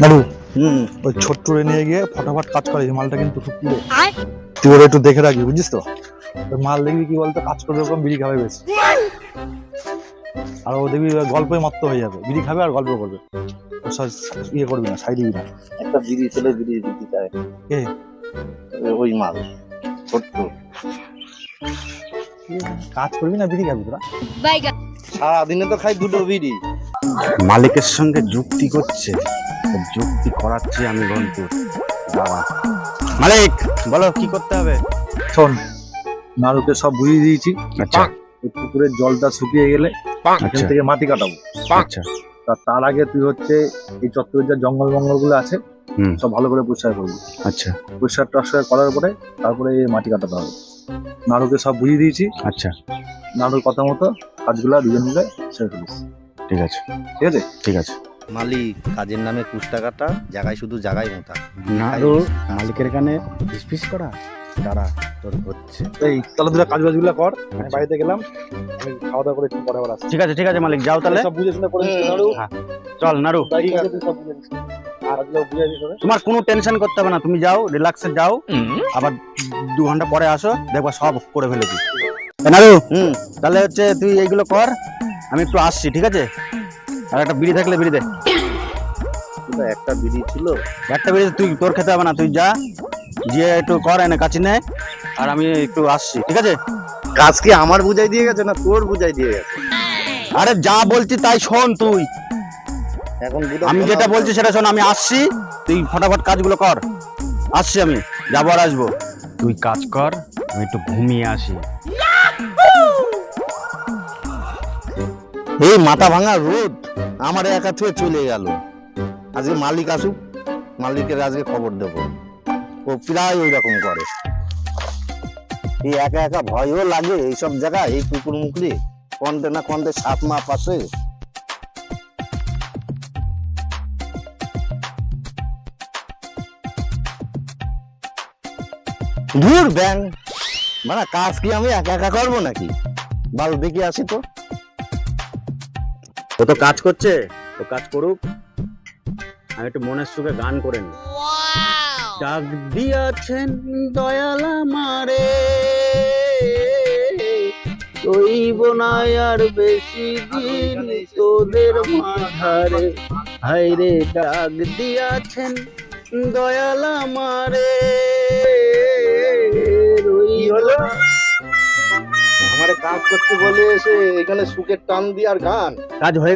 নাড়ু ওই ছোট্টুরে নিয়ে গিয়ে ফটাফট কাজ করে মালটা কিন্তু খুব তুই ওরা একটু দেখে রাখবি বুঝিস তো? মাল দেখবি কি বলতো কাজ করবে ওরকম বিড়ি খাবে বেশি। আর ও দেখবি গল্পই মত্ত হয়ে যাবে বিড়ি খাবে আর গল্প করবে। ইয়ে করবি না সাইড দিবি না। একটা বিড়ি ছেলে বিড়ি দিতে চায় কে? ওই- ওই মাল ছোট্ট। কাজ করবি না বিড়ি খাবি তোরা? সারাদিনে তো খাই দুটো বিড়ি। মালিকের সঙ্গে যুক্তি করছে। যুক্তি করাচ্ছি আমি রন্টুর দাঁড়া। মালিক বলো কি করতে হবে? শোন নাড়ুকে সব বুঝিয়ে দিয়েছি। আচ্ছা। পুকুরের জলটা শুকিয়ে গেলে এখান থেকে মাটি কাটাবো। আচ্ছা। তা তার আগে তুই হচ্ছে এই চত্বরের যা জঙ্গল মঙ্গলগুলো আছে হুম। সব ভালো করে পরিষ্কার করবি। আচ্ছা। পরিষ্কার টস্কার করার পরে তারপরে এই মাটি কাটাতে হবে। নাড়ুকে সব বুঝিয়ে দিয়েছি। আচ্ছা। নাড়ুর কথা মতো কাজগুলা দুজন মিলে সেরে ফেলিস। ঠিক আছে। ঠিক আছে? ঠিক আছে। মালিক কাজের নামে কুষ্টা কাটা জায়গায় শুধু জায়গায় মোটা নাড়ু মালিকের কানে ফিস করা? দাঁড়া তোর হচ্ছে। এই তাহলে দুটা কাজ বাজগুলো কর। আমি আচ্ছা। বাড়িতে গেলাম আমি খাওয়া দাওয়া করে একটু পরে আবার আসছি। ঠিক আছে ঠিক আছে মালিক যাও তাহলে। সব বুঝে শুনে করে নাড়ু। হ্যাঁ। চল নাড়ু। তোমার কোনো টেনশন করতে হবে না তুমি যাও রিল্যাক্সে যাও। আবার দু ঘণ্টা পরে আসো দেখবা সব করে ফেলেছি। নাড়ু হুম। তাহলে হচ্ছে তুই এইগুলো কর আমি একটু আসছি ঠিক আছে? আর একটা বিড়ি থাকলে বিড়ি দে। একটা বিড়ি ছিল। একটা বিড়ি তুই তোর খেতে হবে না তুই যা। গিয়ে একটু কর এনে কাছি নে। আর আমি একটু আসছি ঠিক আছে? কাজ কি আমার বুঝাই দিয়ে গেছে না তোর বুঝাই দিয়ে গেছে? আরে যা বলছি তাই শোন তুই। এখন আমি যেটা বলছি সেটা শোন আমি আসছি তুই ফটাফট কাজগুলো কর। আসছি আমি যাব আর আসব। তুই কাজ কর আমি একটু ঘুমিয়ে আসি। এই মাথা ভাঙা রোদ আমার একা থেকে চলে গেল। আজকে মালিক আসুক, মালিকের আজকে খবর দেব। ও প্রায় ওই রকম করে। এই একা একা ভয়ও লাগে এইসব জায়গায়, এই কুকুর মুকুরি কন্টে না কন্টে সাত মা পাশে দূর ব্যাং মানে কাজ কি আমি একা একা করব নাকি? বাল দেখি আসি তো। ও তো কাজ করছে? তো কাজ করুক। আমি একটু মনের সুখে গান করে নি ডাক দিয়াছেন দয়াল আমারে। কইব না আর বেশি দিন তোদের মাঝারে। হাইরে ডাক দিয়াছেন দয়াল আমারে। রইব আমার কাজ করতে বলে এসে এখানে সুখের টান দিয়ে আর গান। কাজ হয়ে